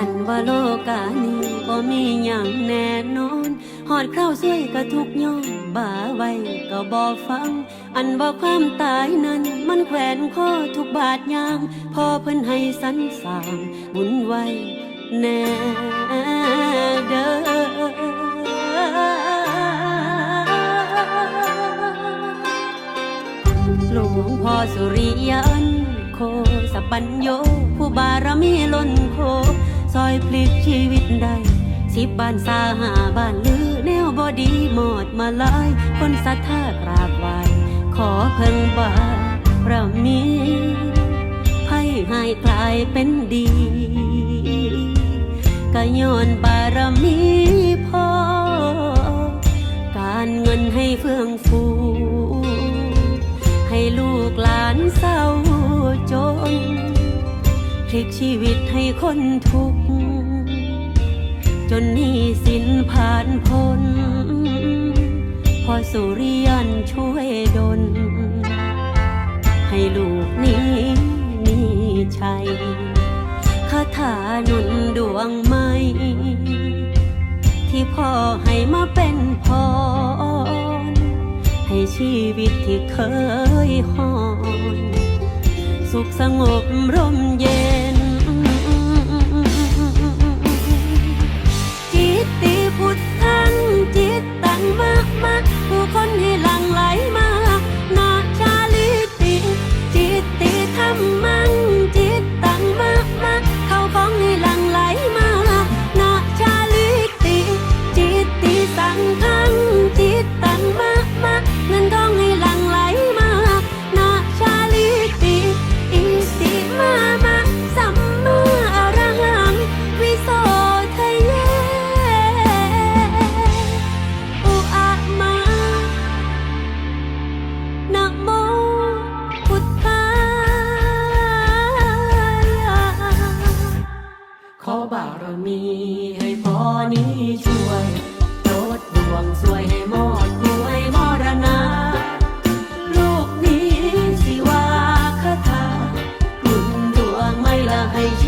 อันว่าโลกานี้บ่มีหยังแน่นอน หอดคราวสวยก็ทุกย้อนบ่าไว้ก็บ่ฟัง อันบอกความตายนั้น มันแขวนคอทุกบาทยางพอเพิ่นให้สันสางบุญไว้แน่เด้อหลวงพ่อสุริยันโคสปัญโย ผู้บารมีล้นโค ซอยพลิกชีวิตได้สิบบ้านสาหาบ้านลือแนวบอดีหมดมาลายคนศรัทธากราบไหวขอเพิ่งบารมีให้หายกลายเป็นดีก็ย้อนบารมีพ่อการเงินให้เฟื่องฟู ให้ลูกหลานเศร้าจน พลิกชีวิตให้คนทุกข์ จนหนี้สินผ่านพ้น พอสุริยันช่วยดล ให้ลูกนี้มีชัยคาถาหนุนดวงไม่ที่พ่อให้มาเป็นพรให้ชีวิตที่เคยหอน สุขสงบร่มเย็น จิตติพุทธังจิตตังมากมากผู้คนให้ ให้ชี